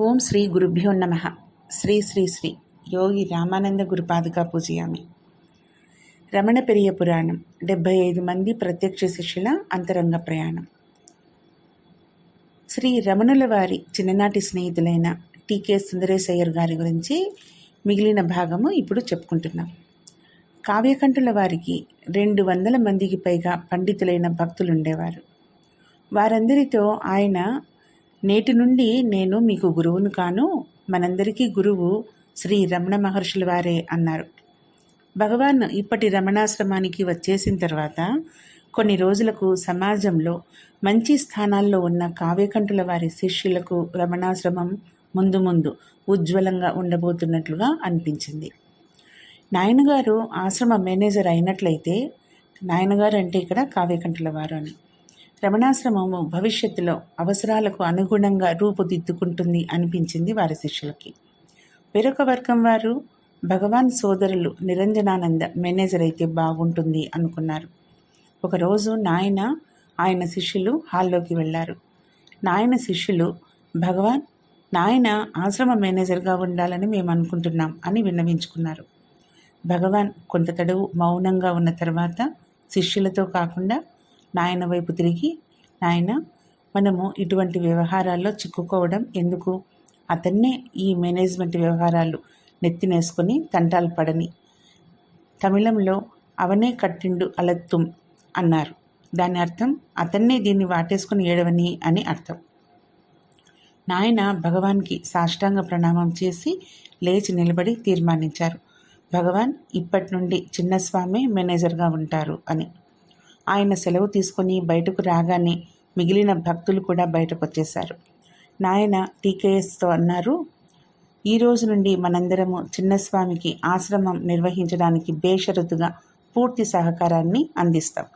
ఓం శ్రీ గురుభ్యో నమ. శ్రీ శ్రీ శ్రీ యోగి రామానంద గురుపాదుగా పూజయామి. రమణ పెరియ పురాణం డెబ్భై ఐదు మంది ప్రత్యక్ష శిష్యుల అంతరంగ ప్రయాణం. శ్రీ రమణుల వారి చిన్ననాటి స్నేహితులైన టీకే సుందరేశయ్యర్ గారి గురించి మిగిలిన భాగము ఇప్పుడు చెప్పుకుంటున్నాం. కావ్యకంఠుల వారికి రెండు వందల మందికి పైగా పండితులైన భక్తులు ఉండేవారు వారందరితో ఆయన నేటి నుండి నేను మీకు గురువును కాను మనందరికీ గురువు శ్రీ రమణ మహర్షుల వారే అన్నారు. భగవాన్ ఇప్పటి రమణాశ్రమానికి వచ్చేసిన తర్వాత కొన్ని రోజులకు సమాజంలో మంచి స్థానాల్లో ఉన్న కావ్యకంఠుల వారి శిష్యులకు రమణాశ్రమం ముందు ముందు ఉజ్వలంగా ఉండబోతున్నట్లుగా అనిపించింది. నాయనగారు ఆశ్రమ మేనేజర్ అయినట్లయితే నాయనగారు అంటే ఇక్కడ కావ్యకంఠుల వారు అని. రమణాశ్రమము భవిష్యత్తులో అవసరాలకు అనుగుణంగా రూపుదిద్దుకుంటుంది అనిపించింది వారి శిష్యులకి. వేరొక వర్గం వారు భగవాన్ సోదరులు నిరంజనానంద మేనేజర్ అయితే బాగుంటుంది అనుకున్నారు. ఒకరోజు నాయన ఆయన శిష్యులు హాల్లోకి వెళ్ళారు. నాయన శిష్యులు భగవాన్ నాయన ఆశ్రమ మేనేజర్గా ఉండాలని మేము అనుకుంటున్నాం అని విన్నవించుకున్నారు. భగవాన్ కొంత తడవు మౌనంగా ఉన్న తర్వాత శిష్యులతో కాకుండా నాయన వైపు తిరిగి నాయన మనము ఇటువంటి వ్యవహారాల్లో చిక్కుకోవడం ఎందుకు? అతన్నే ఈ మేనేజ్మెంట్ వ్యవహారాలు నెత్తినేసుకొని తంటాలు పడని. తమిళంలో అవనే కట్టిండు అలత్తుం అన్నారు. దాని అర్థం అతన్నే దీన్ని వాటేసుకుని ఏడవని అని అర్థం. నాయన భగవాన్కి సాష్టాంగ ప్రణామం చేసి లేచి నిలబడి తీర్మానించారు. భగవాన్ ఇప్పటి నుండి చిన్నస్వామి మేనేజర్గా ఉంటారు అని. ఆయన సెలవు తీసుకొని బయటకు రాగానే మిగిలిన భక్తులు కూడా బయటకు వచ్చేశారు నాయన టీకేఎస్తో అన్నారు ఈ రోజు నుండి మనందరము చిన్నస్వామికి ఆశ్రమం నిర్వహించడానికి బేషరతుగా పూర్తి సహకారాన్ని అందిస్తాం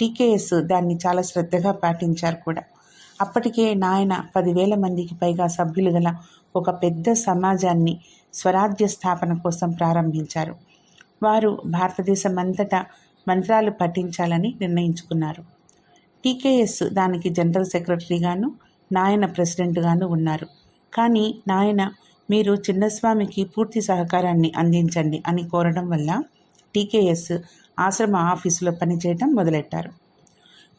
టీకేఎస్ దాన్ని చాలా శ్రద్ధగా పాటించారు కూడా. అప్పటికే నాయన పదివేల మందికి పైగా సభ్యులు గల ఒక పెద్ద సమాజాన్ని స్వరాజ్య స్థాపన కోసం ప్రారంభించారు. వారు భారతదేశం అంతటా మంత్రాలు పఠించాలని నిర్ణయించుకున్నారు. టీకేఎస్ దానికి జనరల్ సెక్రటరీగాను నాయన ప్రెసిడెంట్గాను ఉన్నారు. కానీ నాయన మీరు చిన్నస్వామికి పూర్తి సహకారాన్ని అందించండి అని కోరడం వల్ల టీకేఎస్ ఆశ్రమ ఆఫీసులో పనిచేయటం మొదలెట్టారు.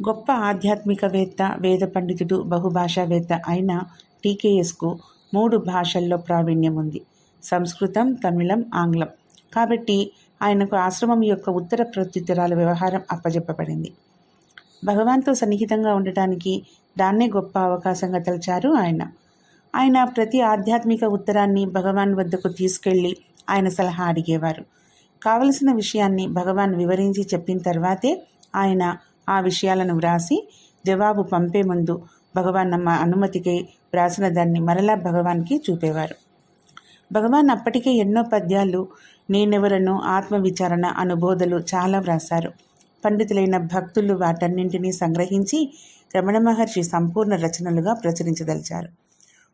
గొప్ప ఆధ్యాత్మికవేత్త వేద పండితుడు బహుభాషావేత్త అయిన టీకేఎస్కు మూడు భాషల్లో ప్రావీణ్యం ఉంది. సంస్కృతం తమిళం ఆంగ్లం. కాబట్టి ఆయనకు ఆశ్రమం యొక్క ఉత్తర ప్రత్యుత్తరాల వ్యవహారం అప్పజెప్పబడింది. భగవాన్తో సన్నిహితంగా ఉండటానికి దాన్నే గొప్ప అవకాశంగా తలచారు ఆయన. ఆయన ప్రతి ఆధ్యాత్మిక ఉత్తరాన్ని భగవాన్ వద్దకు తీసుకెళ్ళి ఆయన సలహా అడిగేవారు. కావలసిన విషయాన్ని భగవాన్ వివరించి చెప్పిన తర్వాతే ఆయన ఆ విషయాలను వ్రాసి జవాబు పంపే ముందు భగవాన్ నమ్మ అనుమతికి వ్రాసిన దాన్ని మరలా భగవాన్కి చూపేవారు. భగవాన్ అప్పటికే ఎన్నో పద్యాలు నేనెవరను ఆత్మవిచారణ అనుబోధలు చాలా వ్రాశారు. పండితులైన భక్తులు వాటన్నింటినీ సంగ్రహించి రమణ మహర్షి సంపూర్ణ రచనలుగా ప్రచురించదలిచారు.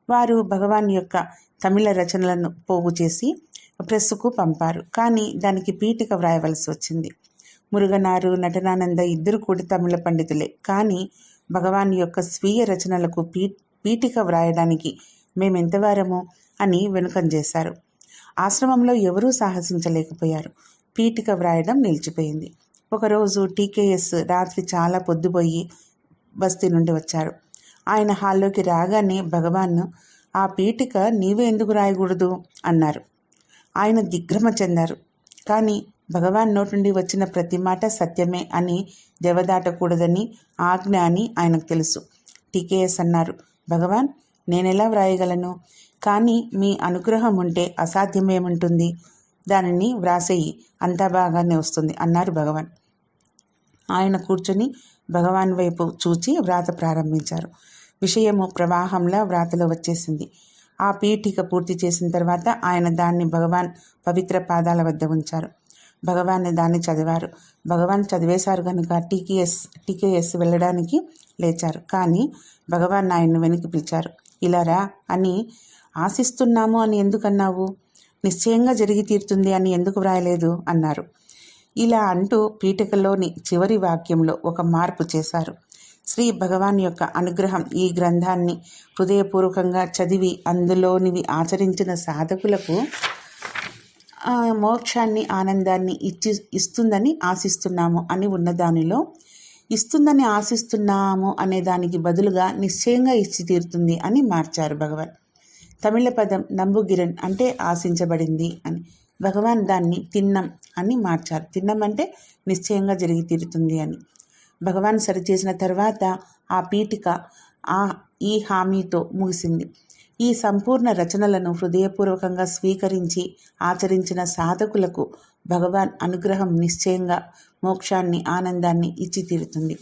వారు భగవాన్ యొక్క తమిళ రచనలను పోగు చేసి ప్రెస్సుకు పంపారు. కానీ దానికి పీఠిక వ్రాయవలసి వచ్చింది. మురుగనారు నటనానంద ఇద్దరు కూడా తమిళ పండితులే. కానీ భగవాన్ యొక్క స్వీయ రచనలకు పీ పీఠిక వ్రాయడానికి మేమెంతవారమో అని వెనుకం చేశారు. ఆశ్రమంలో ఎవరూ సాహసించలేకపోయారు. పీఠిక వ్రాయడం నిలిచిపోయింది. ఒకరోజు టీకేఎస్ రాత్రి చాలా పొద్దుపోయి బస్తీ నుండి వచ్చారు. ఆయన హాల్లోకి రాగానే భగవాన్ ఆ పీఠిక నీవే ఎందుకు రాయకూడదు? అన్నారు. ఆయన దిగ్భ్రమ చెందారు. కానీ భగవాన్ నోటి నుండి వచ్చిన ప్రతి మాట సత్యమే అని జవదాటకూడదని ఆజ్ఞ అని ఆయనకు తెలుసు. టీకేఎస్ అన్నారు భగవాన్ నేనెలా వ్రాయగలను? కానీ మీ అనుగ్రహం ఉంటే అసాధ్యమేముంటుంది? దానిని వ్రాసేయి అంతా బాగానే వస్తుంది అన్నారు భగవాన్. ఆయన కూర్చొని భగవాన్ వైపు చూచి వ్రాత ప్రారంభించారు. విషయము ప్రవాహంలా వ్రాతలో వచ్చేసింది. ఆ పీఠిక పూర్తి చేసిన తర్వాత ఆయన దాన్ని భగవాన్ పవిత్ర పాదాల వద్ద ఉంచారు. భగవాన్ దాన్ని చదివారు. భగవాన్ చదివేశారు కనుక టీకేఎస్ టీకేఎస్ వెళ్ళడానికి లేచారు. కానీ భగవాన్ ఆయన్ను వెనక్కి పిలిచారు. ఇలా రా అని ఆశిస్తున్నాము అని ఎందుకన్నావు? నిశ్చయంగా జరిగి తీరుతుంది అని ఎందుకు వ్రాయలేదు? అన్నారు. ఇలా అంటూ పీఠికలోని చివరి వాక్యంలో ఒక మార్పు చేశారు. శ్రీ భగవాన్ యొక్క అనుగ్రహం ఈ గ్రంథాన్ని హృదయపూర్వకంగా చదివి అందులోనివి ఆచరించిన సాధకులకు మోక్షాన్ని ఆనందాన్ని ఇచ్చి ఇస్తుందని ఆశిస్తున్నాము అని ఉన్నదానిలో ఇస్తుందని ఆశిస్తున్నాము అనే దానికి బదులుగా నిశ్చయంగా ఇచ్చి తీరుతుంది అని మార్చారు భగవాన్. తమిళ పదం నంబుగిరన్ అంటే ఆశించబడింది అని. భగవాన్ దాన్ని తిన్నం అని మార్చారు. తిన్నం అంటే నిశ్చయంగా జరిగి తీరుతుంది అని. భగవాన్ సరిచేసిన తర్వాత ఆ పీఠిక ఆ ఈ హామీతో ముగిసింది. ఈ సంపూర్ణ రచనలను హృదయపూర్వకంగా స్వీకరించి ఆచరించిన సాధకులకు భగవాన్ అనుగ్రహం నిశ్చయంగా మోక్షాన్ని ఆనందాన్ని ఇచ్చి తీరుతుంది.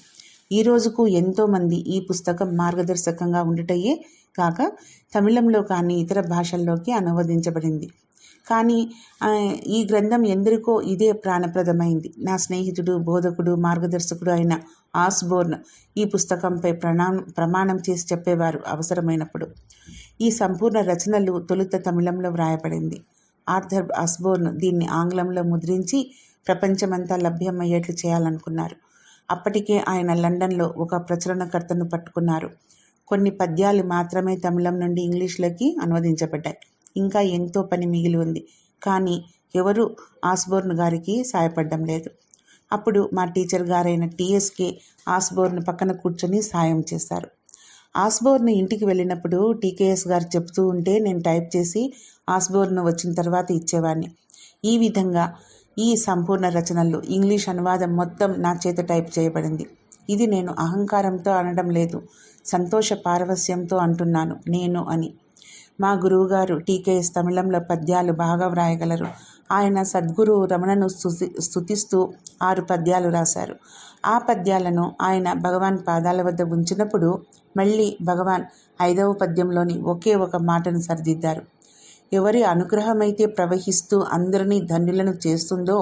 ఈ రోజుకు ఎంతోమంది ఈ పుస్తకం మార్గదర్శకంగా ఉండుటయే కాక తమిళంలో కానీ ఇతర భాషల్లోకి అనువదించబడింది. కానీ ఈ గ్రంథం ఎందరికో ఇదే ప్రాణప్రదమైంది. నా స్నేహితుడు బోధకుడు మార్గదర్శకుడు అయిన ఆస్బోర్న్ ఈ పుస్తకంపై ప్రణా ప్రమాణం చేసి చెప్పేవారు అవసరమైనప్పుడు. ఈ సంపూర్ణ రచనలు తొలుత తమిళంలో వ్రాయబడింది. ఆర్థర్ ఆస్బోర్న్ దీన్ని ఆంగ్లంలో ముద్రించి ప్రపంచమంతా లభ్యమయ్యేట్లు చేయాలనుకున్నారు. అప్పటికే ఆయన లండన్లో ఒక ప్రచురణకర్తను పట్టుకున్నారు. కొన్ని పద్యాలు మాత్రమే తమిళం నుండి ఇంగ్లీష్లోకి అనువదించబడ్డాయి. ఇంకా ఎంతో పని మిగిలి ఉంది. కానీ ఎవరు ఆస్బోర్న్ గారికి సాయపడడం లేదు. అప్పుడు మా టీచర్ గారైన టీఎస్కే ఆస్బోర్న్ పక్కన కూర్చొని సాయం చేశారు. ఆస్బోర్న్ ఇంటికి వెళ్ళినప్పుడు టీకేఎస్ గారు చెప్తూ ఉంటే నేను టైప్ చేసి ఆస్బోర్న్ వచ్చిన తర్వాత ఇచ్చేవాడిని ఈ విధంగా ఈ సంపూర్ణ రచనలు ఇంగ్లీష్ అనువాదం మొత్తం నా చేత టైప్ చేయబడింది. ఇది నేను అహంకారంతో అనడం లేదు సంతోష పారవస్యంతో అంటున్నాను నేను అని. మా గురువుగారు టీకేఎస్ తమిళంలో పద్యాలు బాగా వ్రాయగలరు. ఆయన సద్గురు రమణను స్థుతి స్తుతిస్తూ ఆరు పద్యాలు రాశారు. ఆ పద్యాలను ఆయన భగవాన్ పాదాల వద్ద ఉంచినప్పుడు మళ్ళీ భగవాన్ ఐదవ పద్యంలోని ఒకే ఒక మాటను సరిదిద్దారు. ఎవరి అనుగ్రహమైతే ప్రవహిస్తూ అందరినీ ధన్యులను చేస్తుందో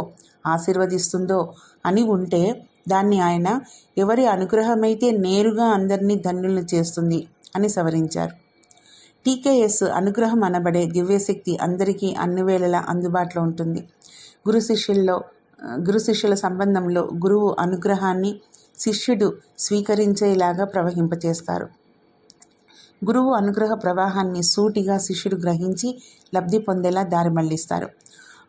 ఆశీర్వదిస్తుందో అని ఉంటే దాన్ని ఆయన ఎవరి అనుగ్రహమైతే నేరుగా అందరినీ ధన్యులను చేస్తుంది అని సవరించారు. టీకేఎస్ అనుగ్రహం అనబడే దివ్యశక్తి అందరికీ అన్ని వేళలా అందుబాటులో ఉంటుంది. గురు శిష్యుల్లో గురు శిష్యుల సంబంధంలో గురువు అనుగ్రహాన్ని శిష్యుడు స్వీకరించేలాగా ప్రవహింపచేస్తారు. గురువు అనుగ్రహ ప్రవాహాన్ని సూటిగా శిష్యుడు గ్రహించి లబ్ధి పొందేలా దారి మళ్ళిస్తారు.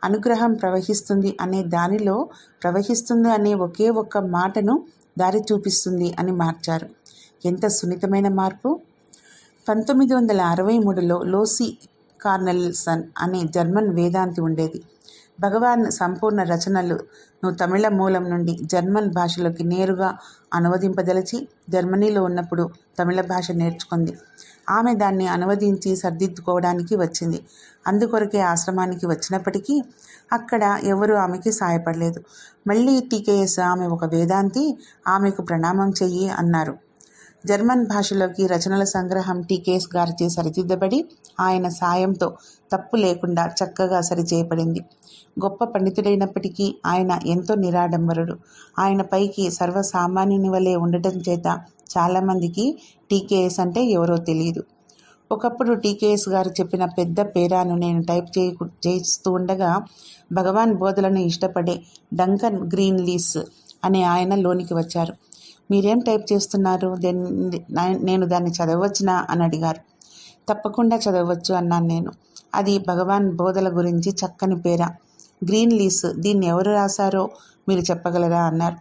అనుగ్రహం ప్రవహిస్తుంది అనే దానిలో ప్రవహిస్తుంది అనే ఒకే ఒక్క మాటను దారి చూపిస్తుంది అని మార్చారు. ఎంత సున్నితమైన మార్పు? పంతొమ్మిది వందల అరవై మూడులో లోసి కార్నెల్సన్ అనే జర్మన్ వేదాంతి ఉండేది. భగవాన్ సంపూర్ణ రచనలను తమిళ మూలం నుండి జర్మన్ భాషలోకి నేరుగా అనువదింపదలిచి జర్మనీలో ఉన్నప్పుడు తమిళ భాష నేర్చుకుంది. ఆమె దాన్ని అనువదించి సర్దిద్దుకోవడానికి వచ్చింది. అందుకొరకే ఆశ్రమానికి వచ్చినప్పటికీ అక్కడ ఎవరు ఆమెకి సహాయపడలేదు మళ్ళీ టీకేఎస్ ఆమె ఒక వేదాంతి ఆమెకు ప్రణామం చెయ్యి అన్నారు. జర్మన్ భాషలోకి రచనల సంగ్రహం టీకేఎస్ గారిచే సరిదిద్దబడి ఆయన సాయంతో తప్పు లేకుండా చక్కగా సరిచేయబడింది. గొప్ప పండితుడైనప్పటికీ ఆయన ఎంతో నిరాడంబరుడు. ఆయన పైకి సర్వసామాన్యుని వలె ఉండటం చేత చాలామందికి టీకేఎస్ అంటే ఎవరో తెలియదు ఒకప్పుడు టీకేఎస్ గారు చెప్పిన పెద్ద పేరాను నేను టైప్ చేయ చేస్తూ ఉండగా భగవాన్ బోధలను ఇష్టపడే డంకన్ గ్రీన్ లీస్ అనే ఆయన లోనికి వచ్చారు. మీరేం టైప్ చేస్తున్నారు? దెన్- నేను దాన్ని చదవచ్చునా అని అడిగారు. తప్పకుండా చదవచ్చు అన్నాను నేను. అది భగవాన్ బోధల గురించి చక్కని పేర. గ్రీన్ లీస్ దీన్ని ఎవరు రాశారో మీరు చెప్పగలరా? అన్నారు.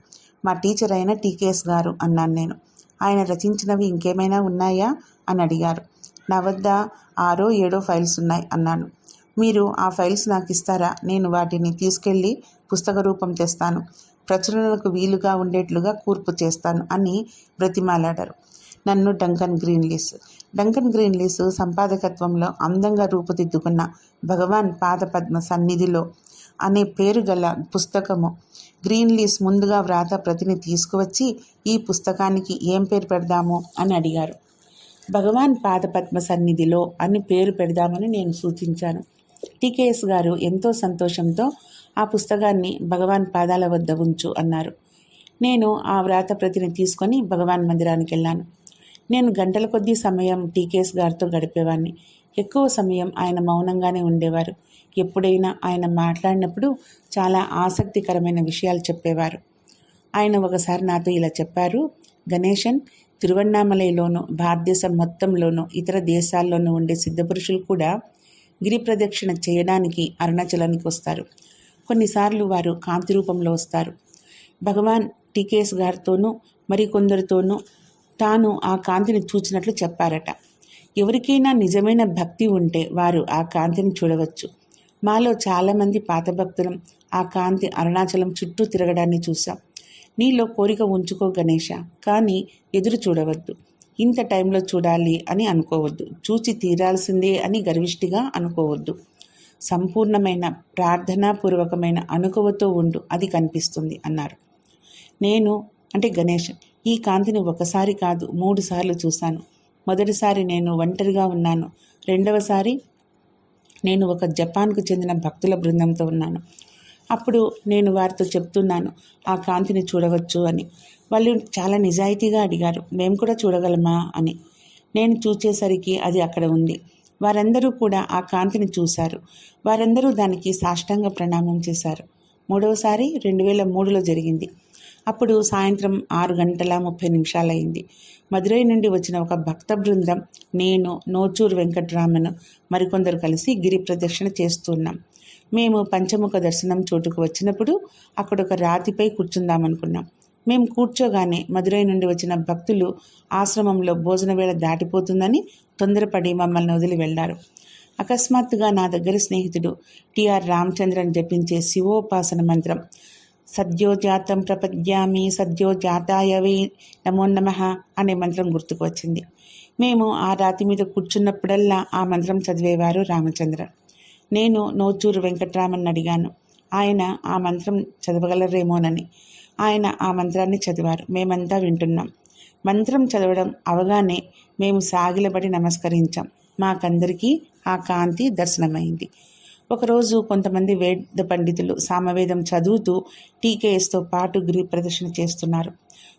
మా టీచర్ అయిన టీకేఎస్ గారు అన్నాను నేను. ఆయన రచించినవి ఇంకేమైనా ఉన్నాయా? అని అడిగారు. నా వద్ద ఆరో ఏడో ఫైల్స్ ఉన్నాయి అన్నాను. మీరు ఆ ఫైల్స్ నాకు ఇస్తారా? నేను వాటిని తీసుకెళ్ళి పుస్తక రూపం తెస్తాను. ప్రచురణలకు వీలుగా ఉండేట్లుగా కూర్పు చేస్తాను అని బ్రతిమాలాడారు. నన్ను డంకన్ గ్రీన్లీస్ డంకన్ గ్రీన్లీస్ సంపాదకత్వంలో అందంగా రూపుదిద్దుకున్న భగవాన్ పాదపద్మ సన్నిధిలో అనే పేరు గల పుస్తకము. గ్రీన్లీస్ ముందుగా వ్రాత ప్రతిని తీసుకువచ్చి ఈ పుస్తకానికి ఏం పేరు పెడదాము? అని అడిగారు. భగవాన్ పాదపద్మ సన్నిధిలో అని పేరు పెడదామని నేను సూచించాను. టీకేఎస్ గారు ఎంతో సంతోషంతో ఆ పుస్తకాన్ని భగవాన్ పాదాల వద్ద ఉంచు అన్నారు. నేను ఆ వ్రాత ప్రతిని తీసుకొని భగవాన్ మందిరానికి వెళ్ళాను. నేను గంటల కొద్దీ సమయం టీకేఎస్ గారితో గడిపేవాడిని ఎక్కువ సమయం ఆయన మౌనంగానే ఉండేవారు. ఎప్పుడైనా ఆయన మాట్లాడినప్పుడు చాలా ఆసక్తికరమైన విషయాలు చెప్పేవారు. ఆయన ఒకసారి నాతో ఇలా చెప్పారు గణేశన్ తిరువణ్ణామలైలోనూ భారతదేశం మొత్తంలోనూ ఇతర దేశాల్లోనూ ఉండే సిద్ధపురుషులు కూడా గిరి ప్రదక్షిణ చేయడానికి అరుణాచలానికి వస్తారు. కొన్నిసార్లు వారు కాంతి రూపంలో వస్తారు. భగవాన్ టీకేఎస్ గారితోనూ మరికొందరితోనూ తాను ఆ కాంతిని చూచినట్లు చెప్పారట. ఎవరికైనా నిజమైన భక్తి ఉంటే వారు ఆ కాంతిని చూడవచ్చు. మాలో చాలామంది పాత భక్తులం ఆ కాంతి అరుణాచలం చుట్టూ తిరగడాన్ని చూశాం. నీలో కోరిక ఉంచుకో గణేష కానీ ఎదురు చూడవద్దు. ఇంత టైంలో చూడాలి అని అనుకోవద్దు. చూచి తీరాల్సిందే అని గర్విష్టిగా అనుకోవద్దు. సంపూర్ణమైన ప్రార్థనాపూర్వకమైన అణుకువతో ఉండు అది కనిపిస్తుంది అన్నారు నేను అంటే గణేష్ ఈ కాంతిని ఒకసారి కాదు మూడు సార్లు చూశాను. మొదటిసారి నేను ఒంటరిగా ఉన్నాను. రెండవసారి నేను ఒక జపాన్కు చెందిన భక్తుల బృందంతో ఉన్నాను. అప్పుడు నేను వారితో చెప్తున్నాను ఆ కాంతిని చూడవచ్చు అని. వాళ్ళు చాలా నిజాయితీగా అడిగారు మేము కూడా చూడగలమా అని. నేను చూచేసరికి అది అక్కడ ఉంది. వారందరూ కూడా ఆ కాంతిని చూశారు. వారందరూ దానికి సాష్టంగా ప్రణామం చేశారు. మూడవసారి రెండు వేల మూడులో జరిగింది. అప్పుడు సాయంత్రం ఆరు గంటల ముప్పై నిమిషాలైంది. మదురై నుండి వచ్చిన ఒక భక్త బృందం నేను నోచూరు వెంకట్రామన్ మరికొందరు కలిసి గిరి ప్రదక్షిణ చేస్తున్నాం. మేము పంచముఖ దర్శనం చోటుకు వచ్చినప్పుడు అక్కడ ఒక రాతిపై కూర్చుందామనుకున్నాం. మేము కూర్చోగానే మదురై నుండి వచ్చిన భక్తులు ఆశ్రమంలో భోజన వేళ దాటిపోతుందని తొందరపడి మమ్మల్ని వదిలి వెళ్ళారు అకస్మాత్తుగా నా దగ్గర స్నేహితుడు టిఆర్ రామచంద్రన్ జపించే శివోపాసన మంత్రం సద్యోజాతం ప్రపద్యామి సద్యోజాతాయవే నమో నమ అనే మంత్రం గుర్తుకు వచ్చింది. మేము ఆ రాతి మీద కూర్చున్నప్పుడల్లా ఆ మంత్రం చదివేవారు రామచంద్ర. నేను నోచూరు వెంకట్రామన్ అడిగాను. ఆయన ఆ మంత్రం చదవగలరేమోనని. ఆయన ఆ మంత్రాన్ని చదివారు. మేమంతా వింటున్నాం. మంత్రం చదవడం అవగానే మేము సాగిలబడి నమస్కరించాం. మాకందరికీ ఆ కాంతి దర్శనమైంది. ఒకరోజు కొంతమంది వేద పండితులు సామవేదం చదువుతూ టీకేఎస్తో పాటు గిరి ప్రదర్శన చేస్తున్నారు.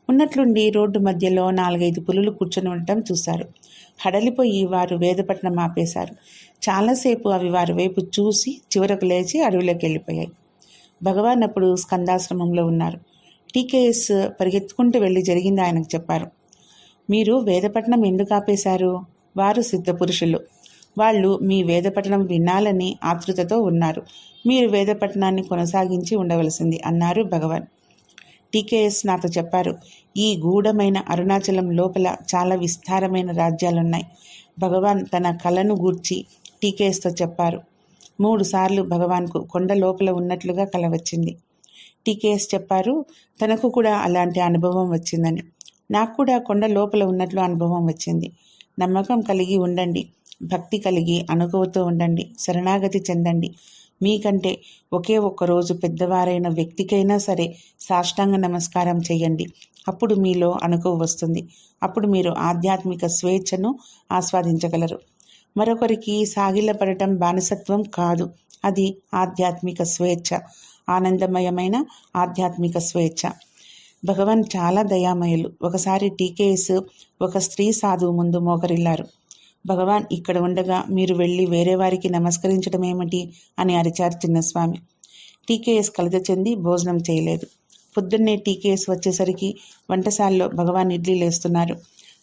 ఉన్నట్లుండి రోడ్డు మధ్యలో నాలుగైదు పులులు కూర్చొని ఉండటం చూశారు. హడలిపోయి వారు వేదపట్నం ఆపేశారు. చాలాసేపు అవి వారి వైపు చూసి చివరకు లేచి అడవిలోకి వెళ్ళిపోయాయి. భగవాన్ అప్పుడు స్కందాశ్రమంలో ఉన్నారు. టీకేఎస్ పరిగెత్తుకుంటూ వెళ్ళి జరిగింది ఆయనకు చెప్పారు. మీరు వేదపట్నం ఎందుకు ఆపేశారు? వారు సిద్ధపురుషులు వాళ్ళు మీ వేదపట్టణం వినాలని ఆతృతతో ఉన్నారు. మీరు వేదపట్టణాన్ని కొనసాగించి ఉండవలసింది అన్నారు భగవాన్. టీకేఎస్ నాతో చెప్పారు ఈ గూఢమైన అరుణాచలం లోపల చాలా విస్తారమైన రాజ్యాలున్నాయి. భగవాన్ తన కళను గూర్చి టీకేఎస్తో చెప్పారు. మూడు సార్లు భగవాన్కు కొండ లోపల ఉన్నట్లుగా కల వచ్చింది. టీకేఎస్ చెప్పారు తనకు కూడా అలాంటి అనుభవం వచ్చిందని. నాకు కూడా కొండ లోపల ఉన్నట్లు అనుభవం వచ్చింది. నమ్మకం కలిగి ఉండండి భక్తి కలిగి అనుభవతో ఉండండి శరణాగతి చెందండి. మీకంటే ఒకే ఒక్క రోజు పెద్దవారైన వ్యక్తికైనా సరే సాష్టాంగ నమస్కారం చేయండి. అప్పుడు మీలో అనుభవ వస్తుంది. అప్పుడు మీరు ఆధ్యాత్మిక స్వేచ్ఛను ఆస్వాదించగలరు. మరొకరికి సాగిలపడటం బానిసత్వం కాదు. అది ఆధ్యాత్మిక స్వేచ్ఛ ఆనందమయమైన ఆధ్యాత్మిక స్వేచ్ఛ. భగవాన్ చాలా దయామయులు. ఒకసారి టీకేఎస్ ఒక స్త్రీ సాధువు ముందు మోకరిల్లారు. భగవాన్ ఇక్కడ ఉండగా మీరు వెళ్ళి వేరే వారికి నమస్కరించడం ఏమిటి? అని అరిచారు చిన్నస్వామి. టీకేఎస్ కలత చెంది భోజనం చేయలేదు. పొద్దున్నే టీకేఎస్ వచ్చేసరికి వంటశాలలో భగవాన్ ఇడ్లీ లేస్తున్నారు.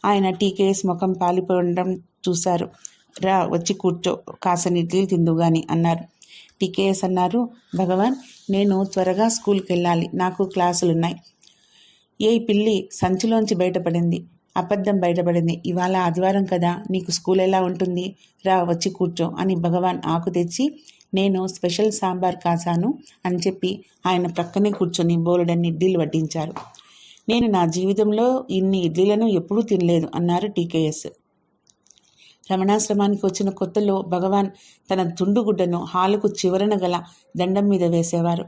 ఆయన టీకేఎస్ ముఖం పాలిపోవడం చూశారు. రా వచ్చి కూర్చో కాసని ఇడ్లీలు తిందుగాని అన్నారు. టీకేఎస్ అన్నారు భగవాన్ నేను త్వరగా స్కూల్కి వెళ్ళాలి. నాకు క్లాసులున్నాయి. ఏ పిల్లి సంచిలోంచి బయటపడింది. అబద్ధం బయటపడింది. ఇవాళ ఆదివారం కదా నీకు స్కూల్ ఎలా ఉంటుంది? రా వచ్చి కూర్చో అని భగవాన్ ఆకు తెచ్చి నేను స్పెషల్ సాంబార్ కాసాను అని చెప్పి ఆయన ప్రక్కనే కూర్చొని బోలెడన్ని ఇడ్లీలు వడ్డించారు. నేను నా జీవితంలో ఇన్ని ఇడ్లీలను ఎప్పుడూ తినలేదు అన్నారు టీకేఎస్. రమణాశ్రమానికి వచ్చిన కొత్తలో భగవాన్ తన తుండుగుడ్డను హాలుకు చివరన గల దండం మీద వేసేవారు.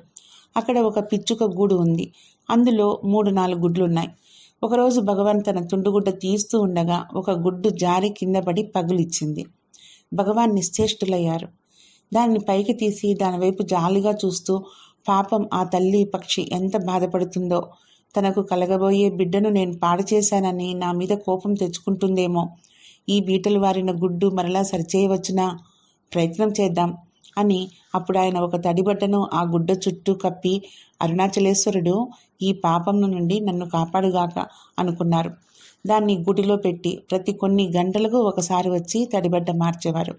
అక్కడ ఒక పిచ్చుక గూడు ఉంది. అందులో మూడు నాలుగు గుడ్లున్నాయి. ఒకరోజు భగవాన్ తన తుండుగుడ్డ తీస్తూ ఉండగా ఒక గుడ్డు జారి కింద పడి పగులిచ్చింది. భగవాన్ నిశ్చేష్టులయ్యారు. దాన్ని పైకి తీసి దాని వైపు జాలిగా చూస్తూ పాపం ఆ తల్లి పక్షి ఎంత బాధపడుతుందో. తనకు కలగబోయే బిడ్డను నేను పాడు చేశానని నా మీద కోపం తెచ్చుకుంటుందేమో. ఈ బీటలు వారిన గుడ్డు మరలా సరిచేయవచ్చునా? ప్రయత్నం చేద్దాం. అని అప్పుడు ఆయన ఒక తడిబట్టను ఆ గుడ్డ చుట్టూ కప్పి అరుణాచలేశ్వరుడు ఈ పాపం నుండి నన్ను కాపాడుగాక అనుకున్నారు. దాన్ని గుడిలో పెట్టి ప్రతి కొన్ని గంటలకు ఒకసారి వచ్చి తడిబడ్డ మార్చేవారు.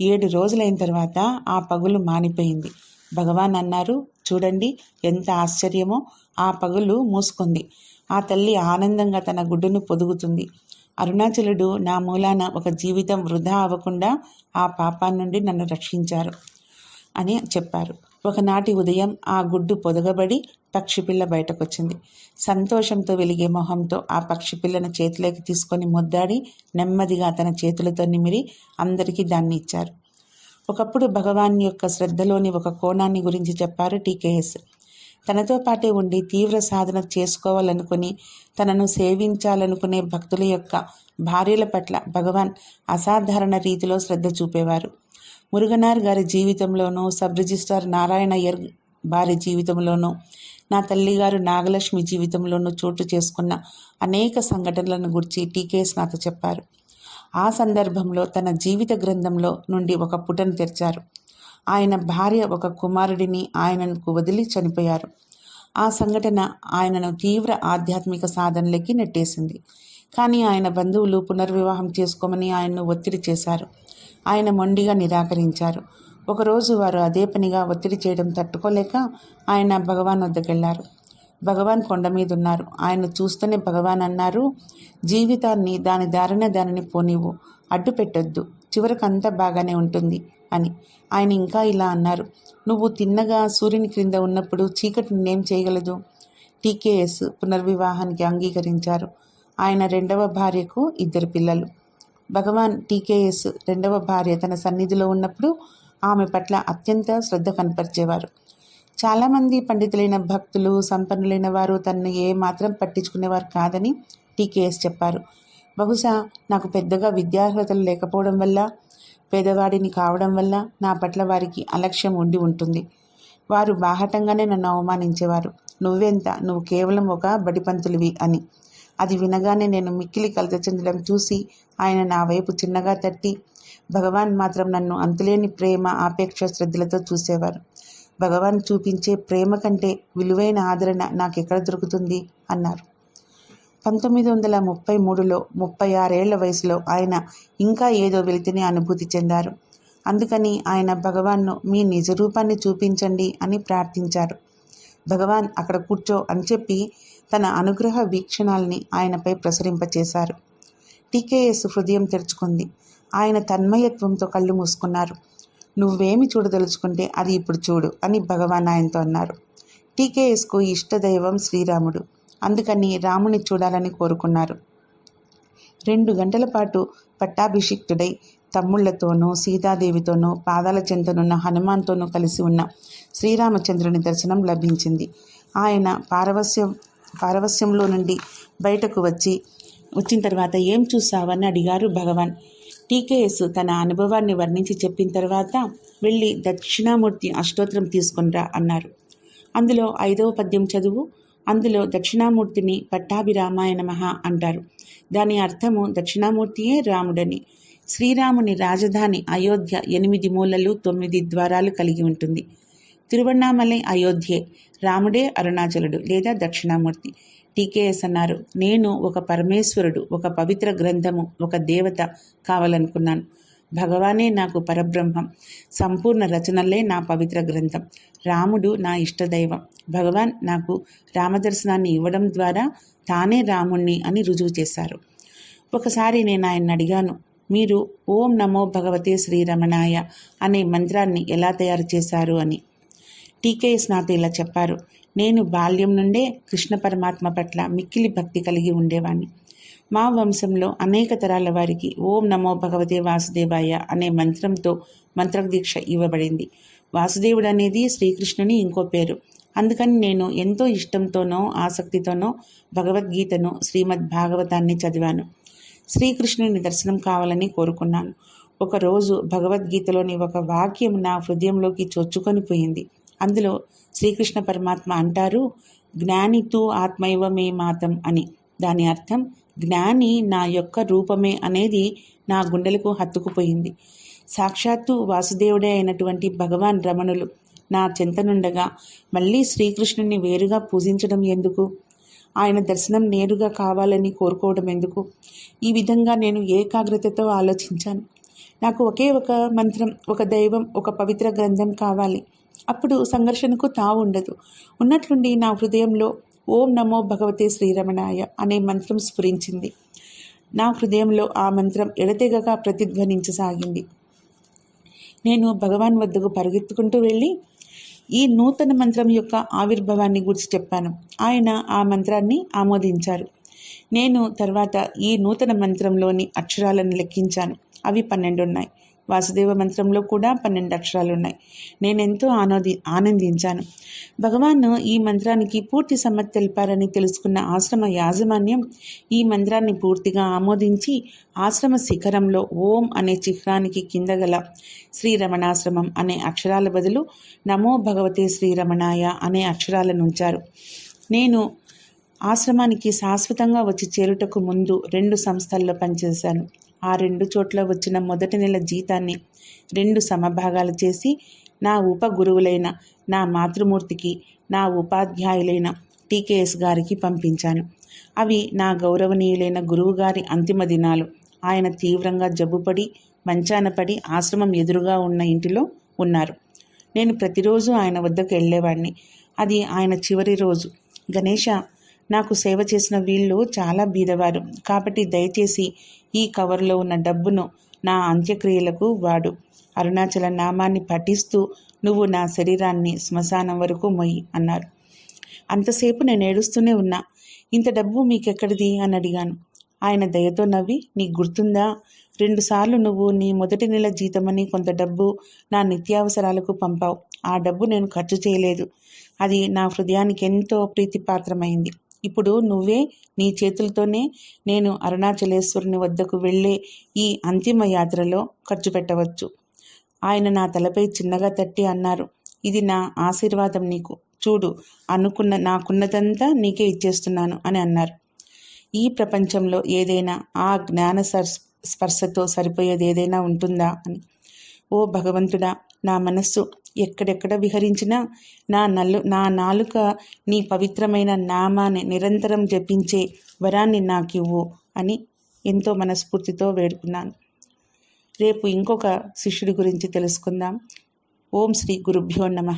ఏడు రోజులైన తర్వాత ఆ పగులు మానిపోయింది. భగవాన్ అన్నారు చూడండి ఎంత ఆశ్చర్యమో! ఆ పగులు మూసుకుంది. ఆ తల్లి ఆనందంగా తన గుడ్డును పొదుగుతుంది. అరుణాచలుడు నా మూలాన ఒక జీవితం వృధా అవ్వకుండా ఆ పాపాన్ని నుండి నన్ను రక్షించారు అని చెప్పారు. ఒకనాటి ఉదయం ఆ గుడ్డు పొదగబడి పక్షిపిల్ల బయటకొచ్చింది. సంతోషంతో వెలిగే మొహంతో ఆ పక్షిపిల్లను చేతిలోకి తీసుకొని ముద్దాడి నెమ్మదిగా తన చేతులతో నిమిరి అందరికీ దాన్ని ఇచ్చారు. ఒకప్పుడు భగవాన్ యొక్క శ్రద్ధలోని ఒక కోణాన్ని గురించి చెప్పారు టీకేఎస్ తనతో పాటే ఉండి తీవ్ర సాధన చేసుకోవాలనుకుని తనను సేవించాలనుకునే భక్తుల యొక్క భార్యల పట్ల భగవాన్ అసాధారణ రీతిలో శ్రద్ధ చూపేవారు. మురుగనార్ గారి జీవితంలోనూ సబ్ రిజిస్ట్రార్ నారాయణయ్యర్ భార్య జీవితంలోనూ నా తల్లిగారు నాగలక్ష్మి జీవితంలోనూ చోటు చేసుకున్న అనేక సంఘటనలను గురించి టీకేఎస్ నాతో చెప్పారు. ఆ సందర్భంలో తన జీవిత గ్రంథంలో నుండి ఒక పుటను తెరిచారు. ఆయన భార్య ఒక కుమారుడిని ఆయనకు వదిలి చనిపోయారు. ఆ సంఘటన ఆయనను తీవ్ర ఆధ్యాత్మిక సాధనలకి నెట్టేసింది. కానీ ఆయన బంధువులు పునర్వివాహం చేసుకోమని ఆయన్ను ఒత్తిడి చేశారు. ఆయన మొండిగా నిరాకరించారు. ఒకరోజు వారు అదే పనిగా ఒత్తిడి చేయడం తట్టుకోలేక ఆయన భగవాన్ వద్దకెళ్ళారు. భగవాన్ కొండ మీద ఉన్నారు ఆయన చూస్తూనే భగవాన్ అన్నారు జీవితాన్ని దాని దారిన దానిని పోనివ్వు. అడ్డు పెట్టొద్దు చివరకు అంతా బాగానే ఉంటుంది. అని. ఆయన ఇంకా ఇలా అన్నారు. నువ్వు తిన్నగా సూర్యుని క్రింద ఉన్నప్పుడు చీకటి నిన్నేం చేయగలదు టీకేఎస్ పునర్వివాహానికి అంగీకరించారు. ఆయన రెండవ భార్యకు ఇద్దరు పిల్లలు. భగవాన్ టీకేఎస్ రెండవ భార్య తన సన్నిధిలో ఉన్నప్పుడు ఆమె పట్ల అత్యంత శ్రద్ధ కనపరిచేవారు. చాలామంది పండితులైన భక్తులు సంపన్నులైన వారు తనను ఏ మాత్రం పట్టించుకునేవారు కాదని టీకేఎస్ చెప్పారు. బహుశా నాకు పెద్దగా విద్యార్హతలు లేకపోవడం వల్ల పేదవాడిని కావడం వల్ల నా పట్ల వారికి అలక్ష్యం ఉండి ఉంటుంది. వారు బాహటంగానే నన్ను అవమానించేవారు. నువ్వెంత? నువ్వు కేవలం ఒక బడిపంతులివి అని. అది వినగానే నేను మిక్కిలి కలత చెందడం చూసి ఆయన నా వైపు చిన్నగా తట్టి భగవాన్ మాత్రం నన్ను అంతులేని ప్రేమ ఆపేక్ష శ్రద్ధలతో చూసేవారు. భగవాన్ చూపించే ప్రేమ కంటే విలువైన ఆదరణ నాకెక్కడ దొరుకుతుంది? అన్నారు. పంతొమ్మిది వందల ముప్పై మూడులో ముప్పై ఆరేళ్ళ వయసులో ఆయన ఇంకా ఏదో వెలితిని అనుభూతి చెందారు. అందుకని ఆయన భగవాన్ను మీ నిజ రూపాన్ని చూపించండి అని ప్రార్థించారు. భగవాన్ అక్కడ కూర్చో అని చెప్పి తన అనుగ్రహ వీక్షణాల్ని ఆయనపై ప్రసరింపచేశారు. టీకేఎస్ హృదయం తెరుచుకుంది. ఆయన తన్మయత్వంతో కళ్ళు మూసుకున్నారు. నువ్వేమి చూడదలుచుకుంటే అది ఇప్పుడు చూడు అని భగవాన్ ఆయనతో అన్నారు. టీకేఎస్కు ఇష్టదైవం శ్రీరాముడు. అందుకని రాముని చూడాలని కోరుకున్నారు. రెండు గంటల పాటు పట్టాభిషిక్తుడై తమ్ముళ్ళతోనూ సీతాదేవితోనూ పాదాల చెంతనున్న హనుమాన్తోనూ కలిసి ఉన్న శ్రీరామచంద్రుని దర్శనం లభించింది. ఆయన పారవస్యం పారవస్యంలో నుండి బయటకు వచ్చి వచ్చిన తర్వాత ఏం చూసావని అడిగారు భగవాన్. టీకేఎస్ తన అనుభవాన్ని వర్ణించి చెప్పిన తర్వాత వెళ్ళి దక్షిణామూర్తి అష్టోత్తరం తీసుకునిరా అన్నారు. అందులో ఐదవ పద్యం చదువు అందులో దక్షిణామూర్తిని పట్టాభిరామాయ నమః అంటారు. దాని అర్థము దక్షిణామూర్తియే రాముడని. శ్రీరాముని రాజధాని అయోధ్య ఎనిమిది మూలలు తొమ్మిది ద్వారాలు కలిగి ఉంటుంది. తిరువണ്ണామలై అయోధ్యే. రాముడే అరుణాచలుడు లేదా దక్షిణామూర్తి. టీకేఎస్ అన్నారు. నేను ఒక పరమేశ్వరుడు ఒక పవిత్ర గ్రంథము ఒక దేవత కావాలనుకున్నాను. భగవానే నాకు పరబ్రహ్మం. సంపూర్ణ రచనలే నా పవిత్ర గ్రంథం. రాముడు నా ఇష్టదైవం. భగవాన్ నాకు రామదర్శనాన్ని ఇవ్వడం ద్వారా తానే రాముణ్ణి అని రుజువు చేశారు. ఒకసారి నేను ఆయన అడిగాను మీరు ఓం నమో భగవతే శ్రీరమణాయ అనే మంత్రాన్ని ఎలా తయారు చేశారు అని. టీకేఎస్ నాతో ఇలా చెప్పారు నేను బాల్యం నుండే కృష్ణ పరమాత్మ పట్ల మిక్కిలి భక్తి కలిగి ఉండేవాణ్ణి. మా వంశంలో అనేక తరాల వారికి ఓం నమో భగవతే వాసుదేవాయ అనే మంత్రంతో మంత్రదీక్ష ఇవ్వబడింది. వాసుదేవుడు అనేది శ్రీకృష్ణుని ఇంకో పేరు. అందుకని నేను ఎంతో ఇష్టంతోనో ఆసక్తితోనో భగవద్గీతను శ్రీమద్ భాగవతాన్ని చదివాను. శ్రీకృష్ణుని దర్శనం కావాలని కోరుకున్నాను. ఒకరోజు భగవద్గీతలోని ఒక వాక్యం నా హృదయంలోకి చొచ్చుకొని పోయింది. అందులో శ్రీకృష్ణ పరమాత్మ అంటారు జ్ఞానితూ ఆత్మైవ మే మాతం అని. దాని అర్థం జ్ఞాని నా యొక్క రూపమే అనేది నా గుండెలకు హత్తుకుపోయింది. సాక్షాత్తు వాసుదేవుడే అయినటువంటి భగవాన్ రమణులు నా చెంతనుండగా మళ్ళీ శ్రీకృష్ణుని వేరుగా పూజించడం ఎందుకు? ఆయన దర్శనం నేరుగా కావాలని కోరుకోవడం ఎందుకు? ఈ విధంగా నేను ఏకాగ్రతతో ఆలోచించాను. నాకు ఒకే ఒక మంత్రం ఒక దైవం ఒక పవిత్ర గ్రంథం కావాలి. అప్పుడు సంఘర్షణకు తావు ఉండదు. ఉన్నట్లుండి నా హృదయంలో ఓం నమో భగవతే శ్రీరమణాయ అనే మంత్రం స్ఫురించింది. నా హృదయంలో ఆ మంత్రం ఎడతెగగా ప్రతిధ్వనించసాగింది. నేను భగవాన్ వద్దకు పరిగెత్తుకుంటూ వెళ్ళి ఈ నూతన మంత్రం యొక్క ఆవిర్భావాన్ని గురించి చెప్పాను. ఆయన ఆ మంత్రాన్ని ఆమోదించారు. నేను తర్వాత ఈ నూతన మంత్రంలోని అక్షరాలను లెక్కించాను. అవి పన్నెండు ఉన్నాయి వాసుదేవ మంత్రంలో కూడా పన్నెండు అక్షరాలు ఉన్నాయి నేనెంతో ఆనంది ఆనందించాను. భగవాను ఈ మంత్రానికి పూర్తి సమ్మతి తెలిపారని తెలుసుకున్న ఆశ్రమ యాజమాన్యం ఈ మంత్రాన్ని పూర్తిగా ఆమోదించి ఆశ్రమ శిఖరంలో ఓం అనే చిహ్నానికి కింద గల శ్రీరమణాశ్రమం అనే అక్షరాల బదులు నమో భగవతే శ్రీరమణాయ అనే అక్షరాలను ఉంచారు. నేను ఆశ్రమానికి శాశ్వతంగా వచ్చి చేరుటకు ముందు రెండు సంస్థల్లో పనిచేశాను. ఆ రెండు చోట్ల వచ్చిన మొదటి నెల జీతాన్ని రెండు సమభాగాలు చేసి నా ఉప గురువులైన నా మాతృమూర్తికి నా ఉపాధ్యాయులైన టీకేఎస్ గారికి పంపించాను. అవి నా గౌరవనీయులైన గురువుగారి అంతిమ దినాలు. ఆయన తీవ్రంగా జబ్బుపడి మంచాన పడి ఆశ్రమం ఎదురుగా ఉన్న ఇంటిలో ఉన్నారు. నేను ప్రతిరోజు ఆయన వద్దకు వెళ్ళేవాడిని అది ఆయన చివరి రోజు. గణేష నాకు సేవ చేసిన వీళ్ళు చాలా బీదవారు. కాబట్టి దయచేసి ఈ కవర్లో ఉన్న డబ్బును నా అంత్యక్రియలకు వాడు. అరుణాచల నామాన్ని పఠిస్తూ నువ్వు నా శరీరాన్ని శ్మశానం వరకు మొయ్యి అన్నారు. అంతసేపు నేను ఏడుస్తూనే ఉన్నా. ఇంత డబ్బు మీకెక్కడిది? అని అడిగాను. ఆయన దయతో నవ్వి నీకు గుర్తుందా? రెండుసార్లు నువ్వు నీ మొదటి నెల జీతమని కొంత డబ్బు నా నిత్యావసరాలకు పంపావు. ఆ డబ్బు నేను ఖర్చు చేయలేదు. అది నా హృదయానికి ఎంతో ప్రీతిపాత్రమైంది. ఇప్పుడు నువ్వే నీ చేతులతోనే నేను అరుణాచలేశ్వరుని వద్దకు వెళ్ళే ఈ అంతిమ యాత్రలో ఖర్చు పెట్టవచ్చు. ఆయన నా తలపై చిన్నగా తట్టి అన్నారు. ఇది నా ఆశీర్వాదం నీకు. చూడు అనుకున్న నాకున్నదంతా నీకే ఇచ్చేస్తున్నాను అని అన్నారు. ఈ ప్రపంచంలో ఏదైనా ఆ జ్ఞాన స్పర్శతో సరిపోయేది ఏదైనా ఉంటుందా అని. ఓ భగవంతుడా నా మనస్సు ఎక్కడెక్కడ విహరించినా నా నల్లు నా నాలుక నీ పవిత్రమైన నామాన్ని నిరంతరం జపించే వరాన్ని నాకివ్వు అని ఎంతో మనస్ఫూర్తితో వేడుకున్నాను. రేపు ఇంకొక శిష్యుడి గురించి తెలుసుకుందాం. ఓం శ్రీ గురుభ్యో నమ.